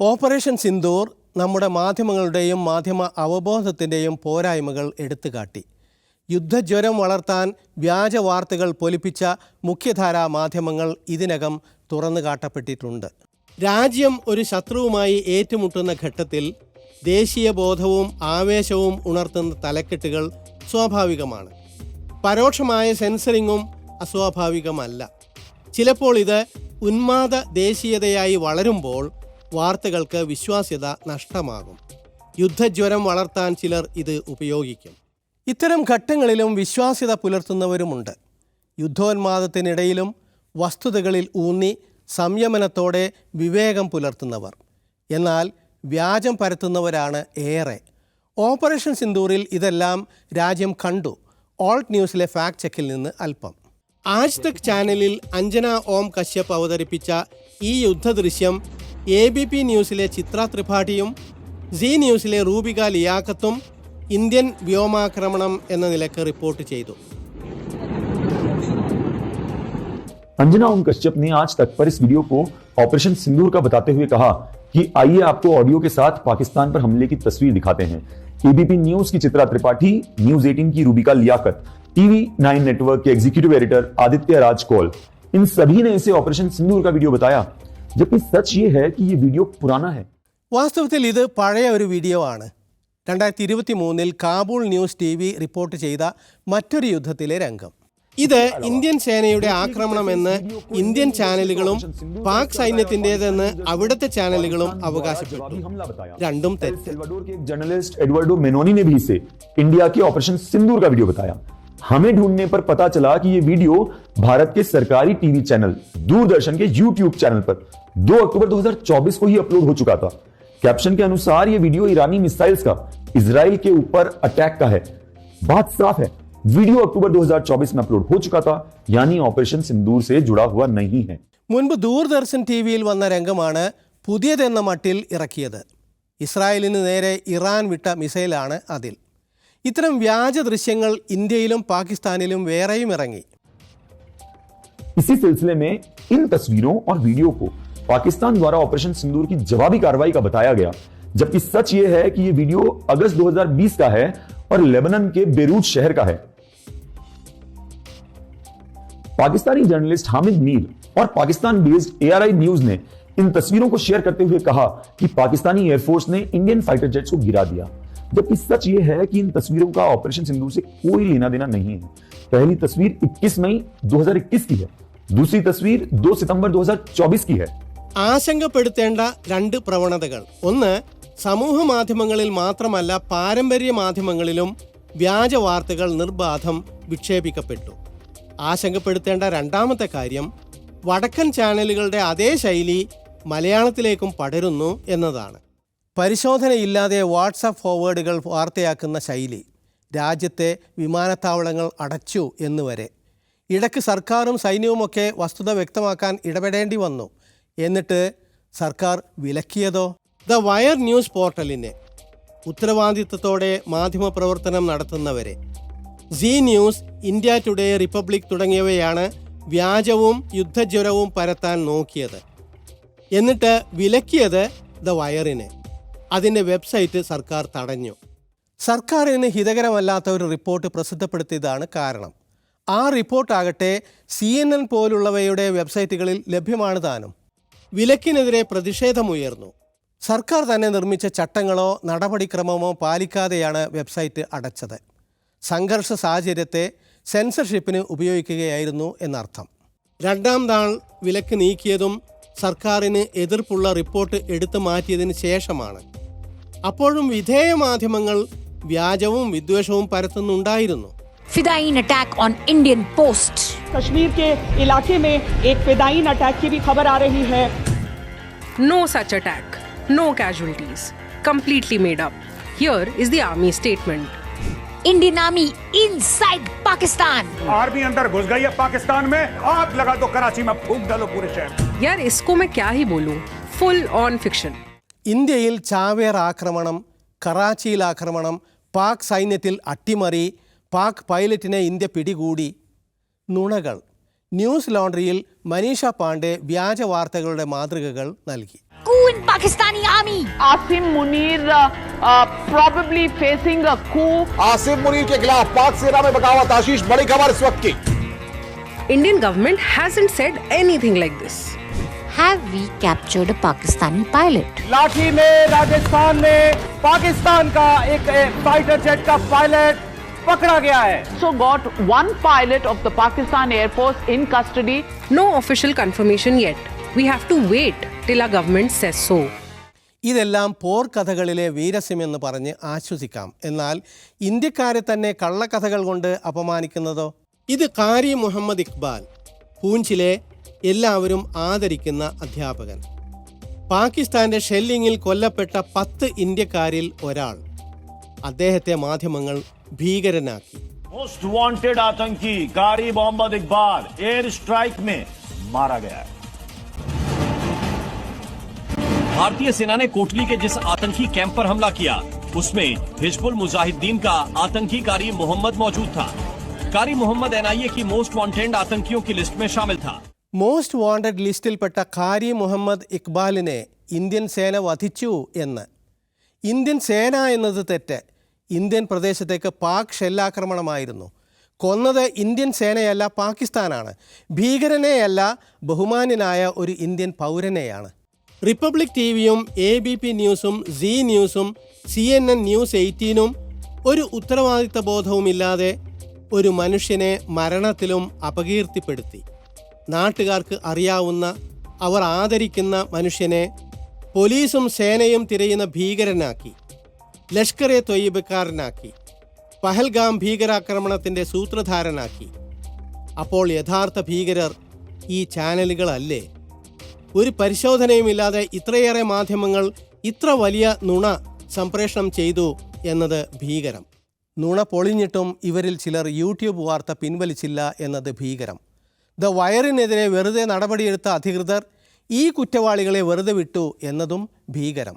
Operation Sindoor നമ്മുടെ മാധ്യമങ്ങളുടെയും മാധ്യമ അവബോധത്തിന്റെയും പോരായ്മകൾ എടുത്തുകാട്ടി. യുദ്ധജ്വരം വളർത്താൻ വ്യാജ വാർത്തകൾ പൊലിപ്പിച്ച മുഖ്യധാരാ മാധ്യമങ്ങൾ ഇതിനകം തുറന്നു കാട്ടപ്പെട്ടിട്ടുണ്ട്. രാജ്യം ഒരു ശത്രുവുമായി ഏറ്റുമുട്ടുന്ന ഘട്ടത്തിൽ ദേശീയ ബോധവും ആവേശവും ഉണർത്തുന്ന തലക്കെട്ടുകൾ സ്വാഭാവികമാണ്. പരോക്ഷമായ സെൻസറിങ്ങും അസ്വാഭാവികമല്ല. ചിലപ്പോൾ ഇത് ഉന്മാദ ദേശീയതയായി വളരുമ്പോൾ വാർത്തകൾക്ക് വിശ്വാസ്യത നഷ്ടമാകും. യുദ്ധജ്വരം വളർത്താൻ ചിലർ ഇത് ഉപയോഗിക്കും. ഇത്തരം ഘട്ടങ്ങളിലും വിശ്വാസ്യത പുലർത്തുന്നവരുമുണ്ട്. യുദ്ധോന്മാദത്തിനിടയിലും വസ്തുതകളിൽ ഊന്നി സംയമനത്തോടെ വിവേകം പുലർത്തുന്നവർ. എന്നാൽ വ്യാജം പരത്തുന്നവരാണ് ഏറെ. ഓപ്പറേഷൻ സിന്ദൂറിൽ ഇതെല്ലാം രാജ്യം കണ്ടു. ഓൾട്ട് ന്യൂസിലെ ഫാക്ട് ചെക്കിൽ നിന്ന് അല്പം ആജ് തക് ചാനലിൽ അഞ്ജന ഓം കശ്യപ് അവതരിപ്പിച്ച ഈ യുദ്ധദൃശ്യം എ ബി പി ന്യൂസിലെ ചിത്ര ത്രിപാഠിയും സി ന്യൂസിലെ റൂബിക ലിയാഖത്തും ഇന്ത്യൻ വ്യോമാക്രമണം എന്ന നിലക്ക് റിപ്പോർട്ട് ചെയ്തു अंजना ओम कश्यप ने आज तक पर इस वीडियो को ऑपरेशन सिंदूर का बताते हुए कहा कि आइए आपको ऑडियो के साथ पाकिस्तान पर हमले की तस्वीर दिखाते हैं एबीपी न्यूज की चित्रा त्रिपाठी न्यूज 18 की रूबिका लियाकत टीवी 9 नेटवर्क के एग्जीक्यूटिव एडिटर आदित्य राज कौल इन सभी ने इसे ऑपरेशन सिंदूर का वीडियो बताया जबकि सच ये है कि ये वीडियो पुराना है വാസ്തവത്തിൽ ഇത് പഴയ ഒരു വീഡിയോ ആണ് രണ്ടായിരത്തി ഇരുപത്തി മൂന്നിൽ Kabul news T V report ചെയ്ത മറ്റൊരു യുദ്ധത്തിലെ രംഗം ഇത് ഇന്ത്യൻ സേനയുടെ ആക്രമണമെന്ന് ഇന്ത്യൻ ചാനലുകളും പാക് സൈന്യത്തിൻ്റെതെന്ന് അവിടുത്തെ ചാനലുകളും അവകാശപ്പെട്ടു हमला बताया രണ്ടും തെറ്റ് सेल्वाडोर के एक जर्नलिस्ट एडवर्डो मेनोनी ने भी इसे इंडिया के ऑपरेशन सिंदूर का वीडियो बताया हमें ढूंढने पर पता चला कि ये वीडियो भारत के सरकारी टीवी चैनल दूरदर्शन के यूट्यूब चैनल पर 2 अक्टूबर 2024 को ही अपलोड हो चुका था कैप्शन के अनुसार ये वीडियो ईरानी मिसाइल्स का इसराइल के ऊपर अटैक का है बात साफ है वीडियो अक्टूबर 2024 में अपलोड हो चुका था यानी ऑपरेशन सिंदूर से जुड़ा हुआ नहीं है മുൻപ് ദൂരദർശൻ ടി വിയിൽ വന്ന രംഗമാണ് പുതിയതെന്ന മട്ടിൽ ഇറക്കിയത് ഇസ്രായേലിന് നേരെ ഇറാൻ വിട്ട മിസൈലാണ് അതിൽ ഇത്തരം വ്യാജ ദൃശ്യങ്ങൾ ഇന്ത്യയിലും പാകിസ്ഥാനിലും വേറെയും ഇറങ്ങി इसी सिलसिले में इन तस्वीरों और वीडियो को पाकिस्तान द्वारा ऑपरेशन सिंदूर की जवाबी कार्रवाई का बताया गया जबकि सच ये है कि ये वीडियो अगस्त 2020 का है और लेबनान के बेरूत शहर का है पाकिस्तानी जर्नलिस्ट हामिद मीर और पाकिस्तान बेस्ड एआरआई न्यूज ने इन तस्वीरों को शेयर करते हुए कहा कि पाकिस्तानी एयरफोर्स ने इंडियन फाइटर जेट्स को गिरा दिया जबकि सच ये है कि इन तस्वीरों का ऑपरेशन सिंदूर से कोई लेना देना नहीं है पहली तस्वीर 21 मई 2021 की है दूसरी तस्वीर 2 सितंबर 2024 की है ആശങ്കപ്പെടുത്തേണ്ട രണ്ട് പ്രവണതകൾ ഒന്ന് സമൂഹ മാധ്യമങ്ങളിൽ മാത്രമല്ല പാരമ്പര്യ മാധ്യമങ്ങളിലും വ്യാജ വാർത്തകൾ നിർബാധം വിക്ഷേപിക്കപ്പെട്ടു ആശങ്കപ്പെടുത്തേണ്ട രണ്ടാമത്തെ കാര്യം വടക്കൻ ചാനലുകളുടെ അതേ ശൈലി മലയാളത്തിലേക്കും പടരുന്നു എന്നതാണ് പരിശോധനയില്ലാതെ വാട്സാപ്പ് ഫോർവേഡുകൾ വാർത്തയാക്കുന്ന ശൈലി രാജ്യത്തെ വിമാനത്താവളങ്ങൾ അടച്ചു എന്നുവരെ ഇടയ്ക്ക് സർക്കാരും സൈന്യവുമൊക്കെ വസ്തുത വ്യക്തമാക്കാൻ ഇടപെടേണ്ടി വന്നു. എന്നിട്ട് സർക്കാർ വിലക്കിയതോ? ദ വയർ ന്യൂസ് പോർട്ടലിനെ ഉത്തരവാദിത്തത്തോടെ മാധ്യമപ്രവർത്തനം നടത്തുന്നവരെ. Zee news India today Republic തുടങ്ങിയവയാണ് വ്യാജവും യുദ്ധജ്വരവും പരത്താൻ നോക്കിയത്. എന്നിട്ട് വിലക്കിയത് ദ വയറിനെ. അതിന്റെ വെബ്സൈറ്റ് സർക്കാർ തടഞ്ഞു. സർക്കാരിന് ഹിതകരമല്ലാത്ത ഒരു റിപ്പോർട്ട് പ്രസിദ്ധപ്പെടുത്തിയതാണ് കാരണം. ആ റിപ്പോർട്ടാകട്ടെ സി എൻ എൻ പോലുള്ളവയുടെ വെബ്സൈറ്റുകളിൽ ലഭ്യമാണ് താനും. വിലക്കിനെതിരെ പ്രതിഷേധമുയർന്നു. സർക്കാർ തന്നെ നിർമ്മിച്ച ചട്ടങ്ങളോ നടപടിക്രമമോ പാലിക്കാതെയാണ് വെബ്സൈറ്റ് അടച്ചത്. സംഘർഷ സാഹചര്യത്തെ സെൻസർഷിപ്പിന് ഉപയോഗിക്കുകയായിരുന്നു എന്നർത്ഥം. രണ്ടാം താൾ വിലക്ക് നീക്കിയതും സർക്കാരിന് എതിർപ്പുള്ള റിപ്പോർട്ട് എടുത്തു മാറ്റിയതിന് ശേഷമാണ് അപ്പോഴും വിധേയ മാധ്യമങ്ങൾ വ്യാജവും വിദ്വേഷവും പരത്തുന്നുണ്ടായിരുന്നു fidayeen attack on Indian post Kashmir के इलाके में एक फिदाइन अटैक की भी खबर आ रही है No such attack. No casualties. Completely made up. Here is the army statement. Indian army inside Pakistan army अंदर घुस गई है पाकिस्तान में आग लगा दो कराची में फूक डालो पूरे शहर में। यार इसको मैं क्या ही बोलूं फुल ऑन फिक्शन ഇന്ത്യയിൽ ചാവേർ ആക്രമണം കറാച്ചിയിൽ ആക്രമണം പാക് സൈന്യത്തിൽ അട്ടിമറി പാക് പൈലറ്റിനെ ഇന്ത്യ പിടികൂടി നുണകൾ ന്യൂസ് ലോണ്ടറിയിൽ മനീഷ പാണ്ഡെ വ്യാജ വാർത്തകളുടെ മാതൃകകൾ നൽകി coup in Pakistani army. Asim Munir uh, uh, probably facing a coup. Asif Munir के खिलाफ पाक सेना में बगावत आशीष बड़ी खबर इस वक्त की Indian government hasn't said anything like this. Have we captured a Pakistani pilot? लाठी में राजस्थान में पाकिस्तान का एक फाइटर जेट का पायलट पकड़ा गया है So got one pilot of the Pakistan Air Force in custody. No official confirmation yet. We have to wait till our government says so. ഇതെല്ലാം പോർക്കഥകളിലെ വീരസ്യം എന്ന് പറഞ്ഞ് ആശ്വസിക്കാം. എന്നാൽ ഇന്ത്യക്കാരെ തന്നെ കള്ളക്കഥകൾ കൊണ്ട് അപമാനിക്കുന്നതോ? ഇത് കാരി മുഹമ്മദ് ഇക്ബാൽ പൂഞ്ചിലെ എല്ലാവരും ആദരിക്കുന്ന അധ്യാപകൻ. പാകിസ്ഥാന്റെ ഷെല്ലിങ്ങിൽ കൊല്ലപ്പെട്ട പത്ത് ഇന്ത്യക്കാരിൽ ഒരാൾ അദ്ദേഹത്തെ മാധ്യമങ്ങൾ ഭീകരനാക്കി. മോസ്റ്റ് വാണ്ടഡ് ആതങ്കി കാരി മുഹമ്മദ് ഇക്ബാൽ എയർ സ്ട്രൈക്ക് മേ മാറാ भारतीय सेना ने कोटली के जिस आतंकी कैंप पर हमला किया उसमें हिजबुल मुजाहिदीन का आतंकी कारी मोहम्मद मौजूद था कारी मोहम्मद एनआईए की मोस्ट वांटेड आतंकियों की लिस्ट में शामिल था മോസ്റ്റ് വാണ്ടഡ് ലിസ്റ്റിൽപ്പെട്ട ഖാരി മുഹമ്മദ് ഇക്ബാലിനെ ഇന്ത്യൻ സേന വധിച്ചു എന്ന് ഇന്ത്യൻ സേന എന്നത് തെറ്റ് ഇന്ത്യൻ പ്രദേശത്തേക്ക് പാക് ഷെല്ലാക്രമണമായിരുന്നു കൊന്നത് ഇന്ത്യൻ സേനയല്ല പാകിസ്ഥാനാണ് ഭീകരനെയല്ല ബഹുമാന്യനായ ഒരു ഇന്ത്യൻ പൗരനെയാണ് റിപ്പബ്ലിക് ടി വിയും എ ബി പി ന്യൂസും സി ന്യൂസും സി എൻ എൻ ന്യൂസ് എയ്റ്റീനും ഒരു ഉത്തരവാദിത്ത ബോധവുമില്ലാതെ ഒരു മനുഷ്യനെ മരണത്തിലും അപകീർത്തിപ്പെടുത്തി. നാട്ടുകാർക്ക് അറിയാവുന്ന അവർ ആദരിക്കുന്ന മനുഷ്യനെ പോലീസും സേനയും തിരയുന്ന ഭീകരനാക്കി. ലഷ്കർ എ തൊയ്യബക്കാരനാക്കി പഹൽഗാം ഭീകരാക്രമണത്തിന്റെ സൂത്രധാരനാക്കി. അപ്പോൾ യഥാർത്ഥ ഭീകരർ ഈ ചാനലുകളല്ലേ? ഒരു പരിശോധനയുമില്ലാതെ ഇത്രയേറെ മാധ്യമങ്ങൾ ഇത്ര വലിയ നുണ സംപ്രേഷണം ചെയ്തു എന്നത് ഭീകരം. നുണ പൊളിഞ്ഞിട്ടും ഇവരിൽ ചിലർ യൂട്യൂബ് വാർത്ത പിൻവലിച്ചില്ല എന്നത് ഭീകരം. ദ വയറിനെതിരെ വെറുതെ നടപടിയെടുത്ത അധികൃതർ ഈ കുറ്റവാളികളെ വെറുതെ വിട്ടു എന്നതും ഭീകരം.